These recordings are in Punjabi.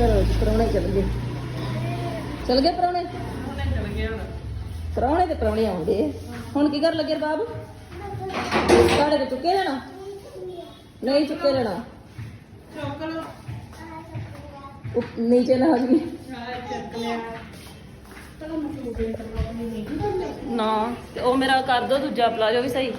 ਚਲੋ ਜੀ ਪ੍ਰਾਹੁਣੇ ਚਲ ਗਏ। ਚਲ ਗਏ ਪ੍ਰਾਹੁਣੇ? ਪ੍ਰਾਹੁਣੇ ਤੇ ਪ੍ਰਾਹੁਣੇ ਆਉਂਦੇ। ਹੁਣ ਕੀ ਕਰ ਲੱਗੇ ਬਾਬ ਸਾਡੇ ਤੇ ਚੁੱਕੇ ਲੈਣਾ? ਨਹੀਂ ਚੁੱਕੇ ਲੈਣਾ। ਉੱਪ- ਨੀਚੇ ਨਾ ਜੀ। ਨਾ ਤੇ ਉਹ ਮੇਰਾ ਕਰ ਦੋ ਦੂਜਾ ਪਲਾਜੋ ਵੀ ਸਹੀ।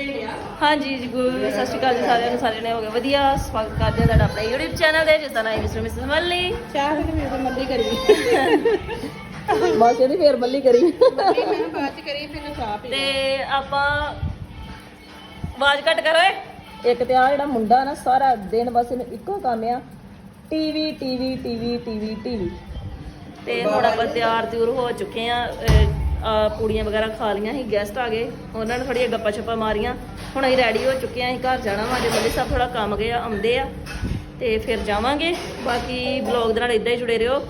ਹਾਂਜੀ ਜੀ ਗੁ- ਸਤਿ ਸ਼੍ਰੀ ਅਕਾਲ ਜੀ ਸਾਰਿਆਂ ਨੂੰ ਸਾਰੇ ਨੇ ਹੋ ਗਏ ਵਧੀਆ। ਸਵਾਗਤ ਕਰਦੇ ਹਾਂ ਤੁਹਾਡਾ ਆਪਣੇ YouTube ਚੈਨਲ ਦੇ ਜਿਸ ਦਾ ਨਾਮ ਹੈ ਮਿਸਟਰ ਮਿਸਸ ਮੱਲੀ। ਚਾਹ ਵੀ ਮੇਰੇ ਮੱਲੀ ਕਰੀ। ਬਸ ਇਹਦੀ ਫੇਰ ਮੱਲੀ ਕਰੀ। ਮੈਨੂੰ ਬਾਅਦ ਚ ਕਰੀ ਫਿਰ ਚਾਹ ਪੀ ਤੇ ਆਪਾਂ ਆਵਾਜ਼ ਘੱਟ ਕਰ ਓਏ। ਇੱਕ ਤੇ ਆ ਜਿਹੜਾ ਮੁੰਡਾ ਨਾ ਸਾਰਾ ਦਿਨ ਬਸ ਇਹਨੂੰ ਇੱਕੋ ਕੰਮ ਆ TV TV TV TV TV. ਤੇ ਹੁਣ ਆਪਾਂ ਤਿਆਰ ਤਿਉਰ ਹੋ ਚੁੱਕੇ ਆ ਪੂੜੀਆਂ ਵਗੈਰਾ ਖਾ ਲੀਆਂ ਸੀ ਗੈਸਟ ਆ ਗਏ। ਉਹਨਾਂ ਨੇ ਥੋੜੀਆਂ ਗੱਪਾਂ ਛੱਪਾਂ ਮਾਰੀਆਂ। ਹੁਣ ਅਸੀਂ ਰੈਡੀ ਹੋ ਚੁੱਕੇ ਆ ਅਸੀਂ ਘਰ ਜਾਣਾ ਵਾ ਜੇ ਮੱਲੀ ਸਾਹਿਬ ਥੋੜਾ ਕੰਮ ਗਏ ਆ, ਆਉਂਦੇ ਆ। ਤੇ ਫਿਰ ਜਾਵਾਂਗੇ। ਬਾਕੀ ਬਲੌਗ ਦੇ ਨਾਲ ਇਦਾਂ ਹੀ ਜੁੜੇ ਰਹੋ।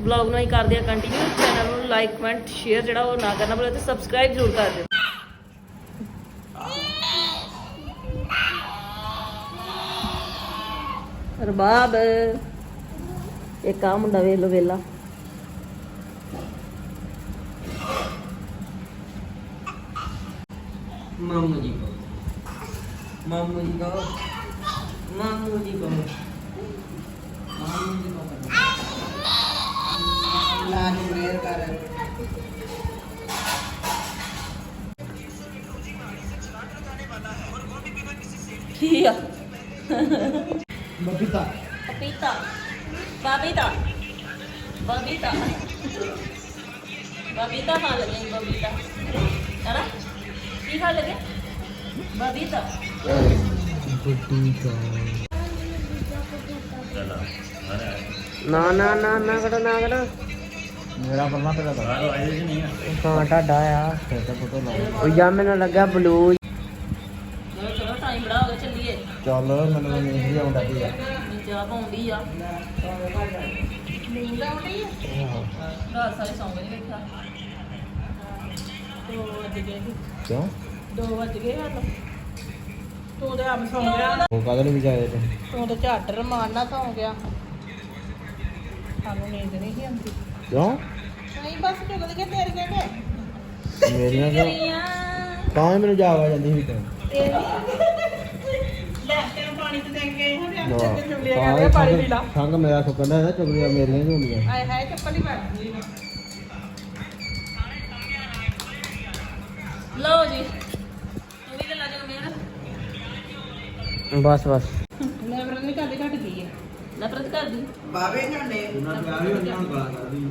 ਬਲੌਗ ਨੂੰ ਅਸੀਂ ਕਰਦੇ ਆ ਕੰਟੀਨਿਊ ਚੈਨਲ ਨੂੰ ਲਾਈਕ ਕਮੈਂਟ ਸ਼ੇਅਰ ਜਿਹੜਾ ਉਹ ਨਾ ਕਰਨਾ ਭੁੱਲੋ ਤੇ ਸਬਸਕ੍ਰਾਈਬ ਜ਼ਰੂਰ ਕਰ ਦਿਓ। ਰਬਾਬ। ਇੱਕ ਆ ਮੁੰਡਾ ਵੇਖ ਵੇਲਾ। ਮਾਮੂ ਜੀ ਕੋ ਮਾਮੂ ਜੀ ਕੋ ਮਾਮੂ ਜੀ ਕੋ ਮਾਮੂ ਜੀ ਕੋ ਲਾ ਨੂੰ ਮੇਰ ਕਰ ਕੀ ਆ ਬਬੀਤਾ ਪਪੀਤਾ ਬਾਬੀਤਾ ਬਾਬੀਤਾ ਬਾਬੀਤਾ ਖਾ ਲਗੇ ਬਾਬੀਤਾ ਹੈਨਾ ਕੀ ਖਾ ਲਗੇ? ਬਾਬੀਤਾ ਨਾ ਨਾ ਨਾ ਨਾ ਕੜੋ ਨਾ ਕੜੋ ਮੇਰਾ ਪਰਮਾ ਤੇਰਾ ਤਾਂ। ਹਾਂ ਟਾਡਾ ਆ। ਤੇ ਫੋਟੋ ਲਾ ਉਹ ਜਾਂ ਮੈਨੂੰ ਲੱਗਾ ਬਲੂ ਚਲੋ ਚਲੋ ਟਾਈਮ ਬੜਾ ਹੋ ਗਿਆ ਚੱਲੀਏ। ਚੱਲ ਮੈਨੂੰ ਨਹੀਂ ਆਉਂਦਾ ਕੀ ਆ। ਚਾਹ ਪਾਉਂਦੀ ਆ। ਨੀਂਦ ਆਉਂਦੀ ਆ ਰਾਤ ਸਾਰੇ ਸੌਂ ਗਏ ਵੇਖਿਆ। ਦੋ ਵੱਜ ਗਏ ਸੀ। ਕਿਉਂ? ਦੋ ਵੱਜ ਗਏ ਹਨ ਤੂੰ। ਤੇ ਆਪ ਸੌਂ ਗਿਆ। ਉਹ ਕਦੋਂ ਨਹੀਂ ਵਿਚਾਰੇ ਤੇ? ਤੂੰ ਤੇ ਝੱਟ ਰਮਾਨ ਨਾਲ ਸੌਂ ਗਿਆ। ਸਾਨੂੰ ਨੀਂਦ ਨਹੀਂ ਸੀ ਆਉਂਦੀ। ਕਿਉਂ? ਨਹੀਂ ਬਸ ਚੁਗਲ ਕੇ ਤੇਰ ਗਏ ਕਿ ਮੇਰੀਆਂ ਕਿਉਂ? ਕਰੀਆਂ ਤਾਂ ਹੀ ਮੈਨੂੰ ਜਾਗ ਆ ਜਾਂਦੀ ਸੀ ਤੈਨੂੰ। ਲੈ ਤੈਨੂੰ ਪਾਣੀ ਤੇ ਦੇ ਕੇ ਹਾਂ ਹਾਂ, ਤੇ ਚੁਗਲੀਆਂ ਤਾਂ ਕਰਦੇ ਹੀ ਪਾਣੀ ਪੀ ਲਾ। ਸੰਗ- ਮੇਰਾ ਸੁੱਕਣ ਦਾ ਚੁਗਲੀਆਂ ਮੇਰੀਆਂ ਹੀ ਹੁੰਦੀਆਂ ਆਏ ਹਾਏ ਚੱਪਲ ਹੀ ਵੱਜ ਗਈ। ਲਓ ਜੀ। ਤੂੰ ਵੀ ਲੈ ਲਾ ਜਾ ਮੇਰਾ ਬਸ ਬਸ। ਮੈਂ ਬਰਨ ਨਹੀਂ ਕਰਦੇ ਘਟ ਗਈ ਹੈ ਨਫ਼ਰਤ ਕਰਦੀ? ਬਾਵੇ ਝੰਡੇ ਉਹਨਾਂ ਪਿਆਰ ਵੀ ਉਹਨਾਂ ਨੂੰ ਗਾਲਾਂ ਕਰਦੀ।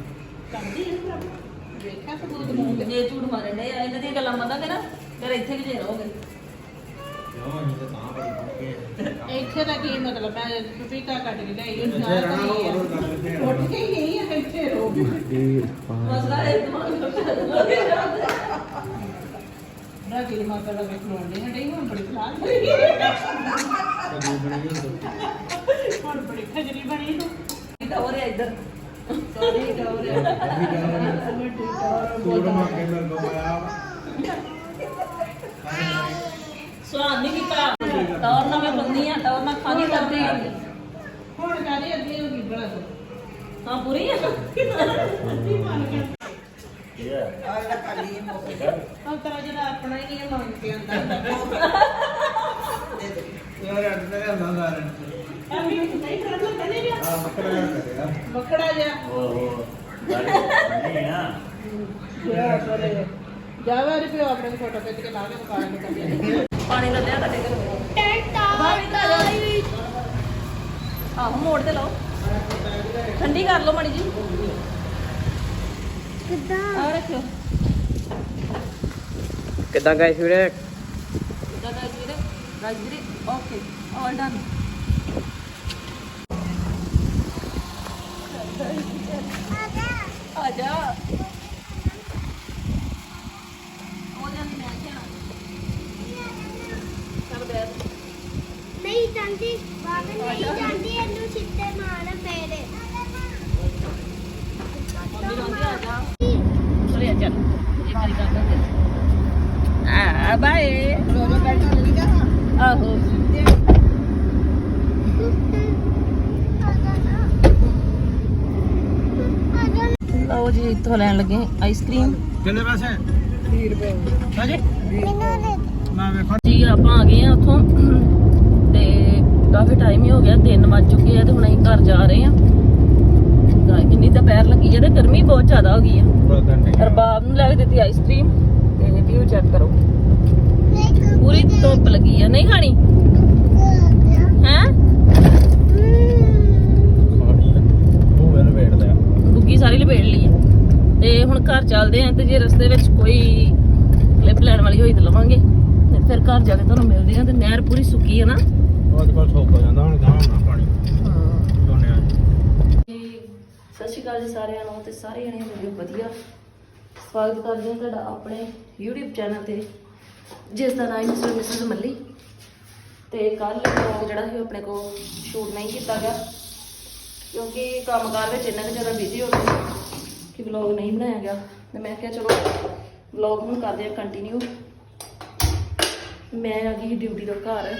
ਕਰਦੀ ਹੈ ਪ੍ਰਭੂ ਵੇਖਿਆ ਸਬੂਤ ਮੂੰਹ ਤੇ ਜੇ ਝੂਠ ਮਾਰਨ ਦੇ ਆ ਇਹਨਾਂ ਦੀਆਂ ਗੱਲਾਂ ਮੰਨਾਂਗੇ ਨਾ ਫਿਰ ਇੱਥੇ ਵੀ ਜੇ ਰਹੋਗੇ। ਕਿਉਂ? ਨਹੀਂ ਤਾਂ ਤਾਂ ਬੜੀ ਪੱਕੇ ਇੱਥੇ ਦਾ ਕੀ ਮਤਲਬ ਹੈ? ਸੁਪੀਕਾ ਕੱਟ ਕੇ ਗਈ ਉਹ ਇੱਥੇ ਨਾ ਰਹਿਣਾ ਕਰੀ ਹੋਰ ਹੈ ਕਰ ਲੈਂਦੇ ਆ ਉੱਠ ਕੇ ਹੀ ਗਈ ਹੈ ਇੱਥੇ ਰੋ ਮਸਲਾ ਹੈ ਦਿਮਾਗ ਨੂੰ ਰਾਤੀ ਮਾਤਾ ਦਾ ਵੇਖ ਲੋਂਦੇ ਨੇ ਡਈ ਹੁਣ ਬੜੀ ਖਲਾਸ ਬਣੀ। ਕਦੀ ਬਣੀ ਹੁੰਦੀ ਹੁਣ ਬੜੀ ਖਜਰੀ ਬਣੀ ਤੂੰ। ਕਿਤਾ ਹੋ ਰਿਹਾ ਇੱਧਰ? ਸੌਰੀ ਗੌਰੇ ਸੂਟ ਮਾ ਕੇ ਮੇਰੇ ਕੋਲ ਆਇਆ? ਸੁਹਾਨ ਨਹੀਂ ਕੀਤਾ। ਟੌਰ ਨਾ ਮੈਂ ਬੰਦੀ ਆ ਟੌਰ ਨਾ ਖਾਣੀ ਕਰਦੀ ਆ। ਹੁਣ ਕਾਹਦੀ ਅੱਧੀ ਹੋ ਗਈ ਬੜਾ ਤੂੰ ਹਾਂ ਪੂਰੀ ਆ? ਹੁਣ ਤਾਂ ਜਿਹੜਾ ਆਪਣਾ ਹੀ ਨਹੀਂ ਮੰਗ ਕੇ ਆਂਦਾ ਯਾਰ ਅੱਡ ਤੇ ਹੁੰਦਾ ਦਾ ਅਭੀ ਨਹੀਂ ਕਰਨ ਲੱਗਾ ਨਹੀਂ ਗਿਆ ਆ ਮੱਕੜਾ ਕਰਿਆ ਮੱਕੜਾ ਜਾ ਜਾਵਾ ਰੇ ਪਿਓ ਆਪਣੇ ਫੋਟੋ ਖਿੱਚ ਕੇ ਲਾ ਕੇ ਦੁਕਾਨ ਤੇ ਕਰਦੇ ਪਾਣੀ ਦਾ ਲਿਆ ਤੁਹਾਡੇ ਘਰ ਟੈਂਟਾ ਆਹ ਮੋੜ ਤੇ ਲਾਓ। ਠੰਡੀ ਕਰ ਲਓ ਮੜੀ ਜੀ ਕਿੱਦਾਂ? ਆ ਰੱਖਿਓ। ਕਿੱਦਾਂ ਗਏ ਵੀਰੇ? ਕਿੱਦਾਂ Rajveer Rajveer okay all done ਆ ਜਾ ਹੋ ਜਾਂਦੀ ਮੈਂ ਕਿਹਾ ਚੱਲ ਬੈਠ ਨਹੀਂ ਜਾਂਦੀ ਬਾਬੇ ਨਹੀਂ ਜਾਂਦੀ ਇਹਨੂੰ ਛਿੱਟੇ ਮਾਰ ਮੇਰੇ ਮੰਮੀ ਰੋਂਦੀ ਆ ਜਾ ਚਲੇ ਚੱਲ ਇਹ ਮੇਰੀ ਗੱਲ ਕਰ ਆ ਬਾਏ। ਰੋਜ਼ ਬੈਠਾ ਨਹੀਂ ਜਾ ਆਹੋ। ਲਓ ਜੀ ਇੱਥੋਂ ਲੈਣ ਲੱਗੇ ਆਈਸਕ੍ਰੀਮ ਕਿੰਨੇ ਪੈਸੇ? 20 ਰੁਪਏ ਹਾਂਜੀ? ਮੈਂ ਵੇਖੋ। ਜੀ ਆਪਾਂ ਆ ਗਏ ਆ ਉੱਥੋਂ। ਤੇ ਕਾਫੀ ਟਾਈਮ ਹੀ ਹੋ ਗਿਆ 3 ਵੱਜ ਚੁੱਕੇ ਆ ਤੇ ਹੁਣ ਅਸੀਂ ਘਰ ਜਾ ਰਹੇ ਆ। ਗਾਇ ਕਿੰਨੀ ਦੁਪਹਿਰ ਲੱਗੀ ਆ ਤੇ ਗਰਮੀ ਬਹੁਤ ਜ਼ਿਆਦਾ ਹੋ ਗਈ ਆ। ਰਬਾਬ ਨੂੰ ਲੈ ਕੇ ਦਿੱਤੀ ਆਈਸਕ੍ਰੀਮ ਤੇ ਵਿਊ ਚੈੱਕ ਕਰੋ। ਪੂਰੀ ਧੁੱਪ ਲੱਗੀ ਆ ਨਹੀਂ ਖਾਣੀ? ਹੈ? ਬੁੱਗੀ ਸਾਰੀ ਲਪੇਟ ਲਈ ਆ। ਤੇ ਹੁਣ ਘਰ ਚੱਲਦੇ ਆ ਤੇ ਜੇ ਰਸਤੇ ਵਿੱਚ ਕੋਈ ਕਲਿੱਪ ਲੈਣ ਵਾਲੀ ਹੋਈ ਤਾਂ ਲਵਾਂਗੇ। ਤੇ ਫਿਰ ਘਰ ਜਾ ਕੇ ਤੁਹਾਨੂੰ ਮਿਲਦੇ ਆ ਤੇ ਨਹਿਰ ਪੂਰੀ ਸੁੱਕੀ ਆ ਨਾ। ਅੱਜ ਕੱਲ ਸੁੱਕ ਜਾਂਦਾ ਹੁਣ ਗਾਂ ਹੋਣਾ ਪਾਣੀ ਝੋਨੇ ਆ ਜੀ, ਸਤਿ ਸ਼੍ਰੀ ਅਕਾਲ ਜੀ ਸਾਰਿਆਂ ਨੂੰ ਤੇ ਸਾਰੇ ਜਣੇ ਵੀਡੀਓ ਵਧੀਆ। ਸਵਾਗਤ ਕਰਦੇ ਹਾਂ ਤੁਹਾਡਾ ਆਪਣੇ YouTube ਚੈਨਲ ਤੇ, ਜਿਸ ਦਾ ਨਾਮ ਹੈ ਮਿਸਟਰ ਮਿਸਿਸ ਮੱਲੀ। ਤੇ ਕੱਲ ਵਲੌਗ ਜਿਹੜਾ ਸੀ ਉਹ ਆਪਣੇ ਕੋਲ ਸ਼ੂਟ ਨਹੀਂ ਕੀਤਾ ਗਿਆ, ਕਿਉਂਕਿ ਕੰਮਕਾਰ ਵਿੱਚ ਇੰਨਾ ਕੁ ਜ਼ਿਆਦਾ ਬਿਜ਼ੀ ਹੋ ਗਏ ਕਿ ਵਲੌਗ ਨਹੀਂ ਬਣਾਇਆ ਗਿਆ। ਤੇ ਮੈਂ ਕਿਹਾ ਚਲੋ ਵਲੌਗ ਹੁਣ ਕਰਦੇ ਆ ਕੰਟੀਨਿਊ ਮੈਂ ਆ ਗਈ ਡਿਊਟੀ ਤੋਂ ਘਰ।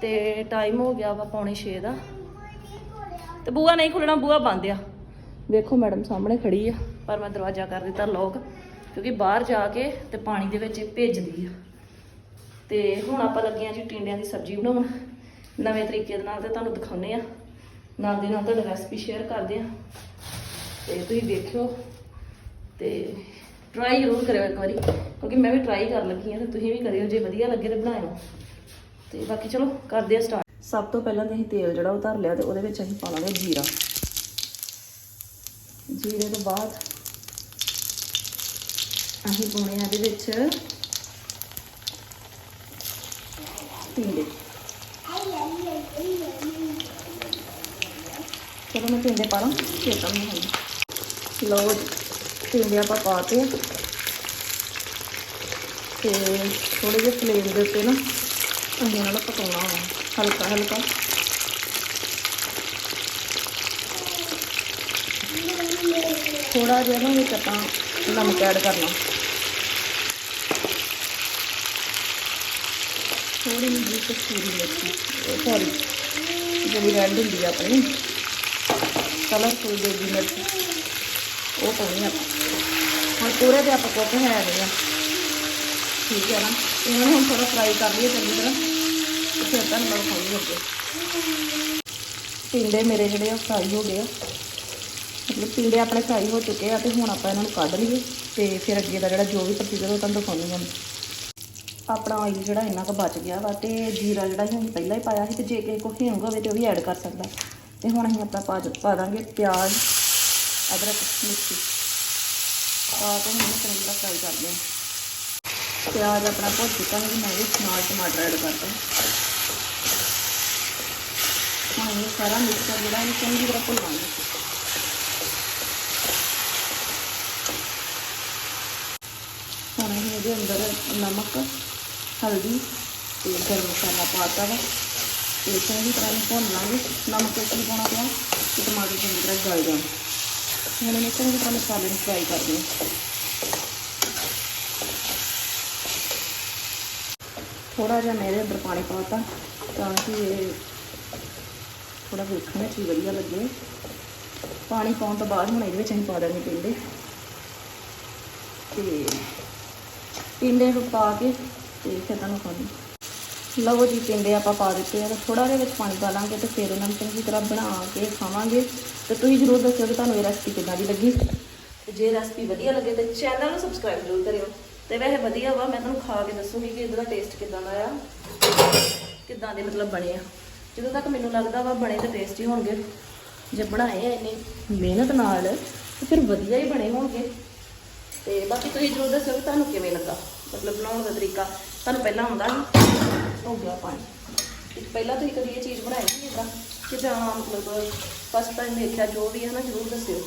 ਤੇ ਟਾਈਮ ਹੋ ਗਿਆ ਵਾ ਪੌਣੇ 6 ਦਾ। ਤੇ ਬੂਆ ਨਹੀਂ ਖੁੱਲਣਾ ਬੂਆ ਬੰਦ ਆ। ਵੇਖੋ ਮੈਡਮ ਸਾਹਮਣੇ ਖੜੀ ਆ। ਪਰ ਮੈਂ ਦਰਵਾਜ਼ਾ ਕਰ ਦਿੱਤਾ ਲੋਕ ਕਿਉਂਕਿ ਬਾਹਰ ਜਾ ਕੇ ਤੇ ਪਾਣੀ ਦੇ ਵਿੱਚ ਭੇਜਦੀ ਆ। ਤੇ ਹੁਣ ਆਪਾਂ ਲੱਗੇ ਆ ਜੀ ਟਿੰਡਿਆਂ ਦੀ ਸਬਜ਼ੀ ਬਣਾਉਣ। ਨਵੇਂ ਤਰੀਕੇ ਦੇ ਨਾਲ ਤੇ ਤੁਹਾਨੂੰ ਦਿਖਾਉਨੇ ਆ। ਨਾਲ ਦੀ ਨਾਲ ਤੁਹਾਡੇ ਰੈਸਪੀ ਸ਼ੇਅਰ ਕਰਦੇ ਆ। ਤੇ ਤੁਸੀਂ ਵੇਖਿਓ ਤੇ ਟਰਾਈ ਜ਼ਰੂਰ ਕਰਿਓ ਇੱਕ ਵਾਰੀ ਕਿਉਂਕਿ ਮੈਂ ਵੀ ਟਰਾਈ ਕਰਨ ਲੱਗੀ ਆ ਤੇ ਤੁਸੀਂ ਵੀ ਕਰਿਓ ਜੇ ਵਧੀਆ ਲੱਗੇ ਤੇ ਬਣਾਇਓ। ਤੇ ਬਾਕੀ ਚਲੋ ਕਰਦੇ ਆ ਸਟਾਰਟ ਸਭ ਤੋਂ ਪਹਿਲਾਂ ਤੇ ਅਸੀਂ ਤੇਲ ਜਿਹੜਾ ਉਹ ਧਰ ਲਿਆ ਤੇ ਉਹਦੇ ਵਿੱਚ ਅਸੀਂ ਪਾਵਾਂਗੇ ਜੀਰਾ। ਜੀਰੇ ਤੋਂ ਬਾਅਦ ਅਸੀਂ ਪਾਉਣੇ ਆ ਇਹਦੇ ਵਿੱਚ ਟਿੰਡੇ ਚਲੋ ਮੈਂ ਟਿੰਡੇ ਪਾ ਲਾਂ ਫਿਰ ਤਾਂ ਨਹੀਂ ਹੋਣੀ ਲਓ ਜੀ, ਟਿੰਡੇ ਆਪਾਂ ਪਾਤੇ ਤੇ। ਥੋੜੇ ਜਿਹੇ ਫਲੇਮ ਦੇ ਉੱਤੇ ਨਾ ਅਸੀਂ ਨਾਲ ਪਕਾਉਣਾ ਵਾ ਹਲਕਾ ਹਲਕਾ ਥੋੜਾ ਜਿਹਾ ਨਾ ਵਿੱਚ ਆਪਾਂ ਨਮਕ ਐਡ ਕਰਨਾ। ਥੋੜੀ ਜਿਹੀ ਕਸੂਰੀ ਮੇਥੀ। ਸੌਰੀ ਜਿਹੜੀ ਰੈਡ ਹੁੰਦੀ ਆ ਆਪਣੀ। ਕਲਰਫੁਲ ਬੇਬੀ ਮਿਰਚ ਉਹ ਪਾਉਣੀ ਆਪਾਂ। ਹੁਣ ਪੂਰੇ ਤੇ ਆਪਾਂ ਕੁੱਕ ਹੈ ਗਏ ਆ। ਠੀਕ ਹੈ ਨਾ? ਇਹਨਾਂ ਨੂੰ ਹੁਣ ਥੋੜਾ ਫਰਾਈ ਕਰ ਲਈਏ ਚੰਗੀ ਤਰ੍ਹਾਂ। ਫਿਰ ਤੁਹਾਨੂੰ ਮੈਂ ਖਾਈ ਲੱਗੇ ਟਿੰਡੇ ਮੇਰੇ ਜਿਹੜੇ ਆ ਫਰਾਈ ਹੋ ਗਏ ਆ। ਮਤਲਬ ਟਿੰਡੇ ਆਪਣੇ ਫਰਾਈ ਹੋ ਚੁੱਕੇ ਆ ਤੇ ਹੁਣ ਆਪਾਂ ਇਹਨਾਂ ਨੂੰ ਕੱਢ ਲਈਏ ਤੇ ਫਿਰ ਅੱਗੇ ਦਾ ਜਿਹੜਾ ਜੋ ਵੀ ਪ੍ਰੋਸੀਜਰ ਉਹ ਤੁਹਾਨੂੰ ਦਿਖਾਉਂਦੀ ਹਾਂ। ਆਪਣਾ ਆਇਲ ਜਿਹੜਾ ਇੰਨਾ ਕੁ ਬਚ ਗਿਆ ਵਾ ਤੇ ਜੀਰਾ ਜਿਹੜਾ ਅਸੀਂ ਪਹਿਲਾਂ ਹੀ ਪਾਇਆ ਸੀ ਤੇ ਜੇ ਕਿਸੇ ਕੋ ਹਿੰਗ ਹੋਵੇ ਤੇ ਉਹ ਵੀ ਐਡ ਕਰ ਸਕਦਾ। ਤੇ ਹੁਣ ਅਸੀਂ ਆਪਣਾ ਪਾ ਪਾ ਦਾਂਗੇ ਪਿਆਜ਼, ਅਦਰਕ, ਮਿਰਚੀ। ਪਾ ਕੇ ਹੁਣ ਇਹਨੂੰ ਚੰਗੀ ਤਰ੍ਹਾਂ ਫਰਾਈ ਕਰਦੇ ਹਾਂ। ਪਿਆਜ਼ ਆਪਣਾ ਭੁੱਜ ਚੁੱਕਾ ਹੈ ਮੈਂ ਇਹਦੇ ਨਾਲ ਟਮਾਟਰ ਐਡ ਕਰਦਾ ਹੁਣ ਇਹ ਸਾਰਾ ਮਿਕਸਚਰ ਜਿਹੜਾ ਇਹਨੂੰ ਚੰਗੀ ਤਰ੍ਹਾਂ ਭੁੰਨਾਂਗੇ ਹੁਣ ਅਸੀਂ ਇਹਦੇ ਅੰਦਰ ਨਮਕ, ਹਲਦੀ ਤੇ ਗਰਮ ਮਸਾਲਾ ਪਾਤਾ ਵਾ। ਤੇ ਚੰਗੀ ਤਰ੍ਹਾਂ ਇਹਨੂੰ ਭੁੰਨ ਲਾਂਗੇ। ਨਮਕ ਇਸ ਲਈ ਪਾਉਣਾ ਪਿਆ ਕਿ ਟਮਾਟਰ ਚੰਗੀ ਤਰ੍ਹਾਂ ਗਲ ਜਾਣ। ਹੁਣ ਇਹਨੂੰ ਚੰਗੀ ਤਰ੍ਹਾਂ ਮਸਾਲੇ ਨੂੰ ਫਰਾਈ ਕਰਦੇ ਹਾਂ ਥੋੜਾ ਜਿਹਾ ਮੇਰੇ ਅੰਦਰ ਪਾਣੀ ਪਾਤਾ ਤਾਂ ਕਿ ਇਹ ਥੋੜਾ ਵੇਖਣ ਵਿੱਚ ਵੀ ਵਧੀਆ ਲੱਗੇ। ਪਾਣੀ ਪਾਉਣ ਤੋਂ ਬਾਅਦ ਹੁਣ ਇਹਦੇ ਵਿੱਚ ਅਸੀਂ ਪਾ ਦੇਣੇ ਪੈਂਦੇ ਤੇ ਟਿੰਡੇ ਨੂੰ ਪਾ ਕੇ ਤੇ ਫਿਰ ਤੁਹਾਨੂੰ ਖਾਣੀ ਲਓ ਜੀ, ਟਿੰਡੇ ਆਪਾਂ ਪਾ ਦਿੱਤੇ ਆ, ਤੇ ਥੋੜਾ ਜਿਹਾ ਵਿੱਚ ਪਾਣੀ ਪਾ ਲਾਂਗੇ ਤੇ ਫਿਰ ਉਹਨਾਂ ਨੂੰ ਚੰਗੀ ਤਰ੍ਹਾਂ ਬਣਾ ਕੇ ਖਾਵਾਂਗੇ। ਤੇ ਤੁਸੀਂ ਜ਼ਰੂਰ ਦੱਸਿਓ ਕਿ ਤੁਹਾਨੂੰ ਇਹ ਰੈਸਪੀ ਕਿੱਦਾਂ ਦੀ ਲੱਗੀ। ਤੇ ਜੇ ਰੈਸਪੀ ਵਧੀਆ ਲੱਗੇ ਤੇ ਚੈਨਲ ਨੂੰ ਸਬਸਕ੍ਰਾਈਬ ਜ਼ਰੂਰ ਕਰਿਓ। ਤੇ ਵੈਸੇ ਵਧੀਆ ਵਾ, ਮੈਂ ਤੁਹਾਨੂੰ ਖਾ ਕੇ ਦੱਸੂਗੀ ਕਿ ਇਹਦਾ ਟੇਸਟ ਕਿੱਦਾਂ ਦਾ ਆ ਕਿੱਦਾਂ ਦੇ ਮਤਲਬ ਬਣੇ ਆ। ਜਦੋਂ ਤੱਕ ਮੈਨੂੰ ਲੱਗਦਾ ਵਾ ਬਣੇ ਤਾਂ ਟੇਸਟੀ ਹੋਣਗੇ। ਜੇ ਬਣਾਏ ਆ ਇੰਨੀ ਮਿਹਨਤ ਨਾਲ, ਤੇ ਫਿਰ ਵਧੀਆ ਹੀ ਬਣੇ ਹੋਣਗੇ। ਤੇ ਬਾਕੀ ਤੁਸੀਂ ਜ਼ਰੂਰ ਦੱਸਿਓ ਕਿ ਤੁਹਾਨੂੰ ਕਿਵੇਂ ਲੱਗਾ। ਮਤਲਬ ਬਣਾਉਣ ਦਾ ਤਰੀਕਾ। ਤੁਹਾਨੂੰ ਪਹਿਲਾਂ ਆਉਂਦਾ ਨਹੀਂ ਹੋ ਗਿਆ ਪਾਣੀ ਪਹਿਲਾਂ ਤੁਸੀਂ ਕਦੀ ਇਹ ਚੀਜ਼ ਬਣਾਈ ਸੀ ਇਦਾਂ ਕਿ ਜਾਂ ਮਤਲਬ ਫਸਟ ਟਾਈਮ ਦੇਖਿਆ, ਜੋ ਵੀ ਹੈ ਨਾ, ਜ਼ਰੂਰ ਦੱਸਿਓ।